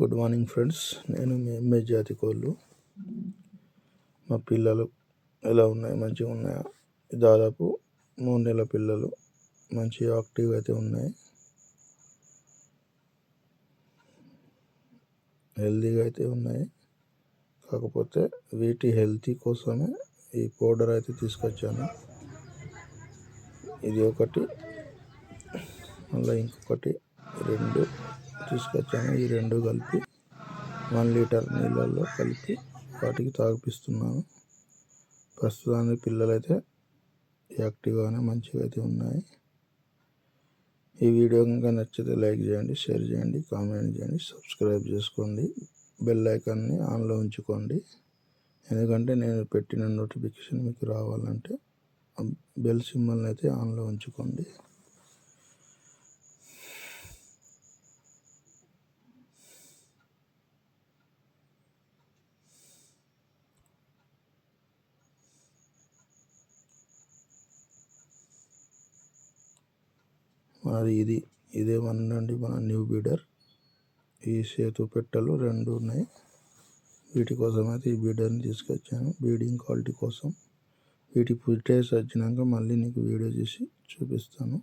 Good morning friends నేను మీ MA జాతి కోళ్ళు. మా పిల్లలు ఎలా ఉన్నాయి? మంచిగా ఉన్నాయా? దాదాపు మూడు నెలల పిల్లలు. మంచి యాక్టివ్ అయితే ఉన్నాయి. హెల్తీగా అయితే ఉన్నాయి. కాకపోతే వీటి హెల్తీ కోసమే ఈ పౌడర్ అయితే తీసుకొచ్చాను. ఇది ఒకటి. మళ్ళీ ఇంకొకటి. రెండు. తీసుకొచ్చాను ఈ రెండు కలిపి వన్ లీటర్ నీళ్ళల్లో కలిపి వాటికి తాగిపిస్తున్నాను. ప్రస్తుతానికి పిల్లలైతే యాక్టివ్గానే మంచిగా అయితే ఉన్నాయి. ఈ వీడియో కనుక నచ్చితే లైక్ చేయండి షేర్ చేయండి కామెంట్ చేయండి సబ్స్క్రైబ్ చేసుకోండి బెల్ ఐకాన్ని ఆన్లో ఉంచుకోండి. ఎందుకంటే నేను పెట్టిన నోటిఫికేషన్ మీకు రావాలంటే బెల్ సింబల్ని అయితే ఆన్లో ఉంచుకోండి. మరి ఇది ఇదేమనండి మన న్యూ బీడర్. ఈ సేతు పెట్టెలు రెండు ఉన్నాయి. వీటి కోసం అయితే ఈ బీడర్ని తీసుకొచ్చాను. బీడింగ్ క్వాలిటీ కోసం. వీటి ఫుటేజ్ వచ్చినాక మళ్ళీ నీకు వీడియో చేసి చూపిస్తాను.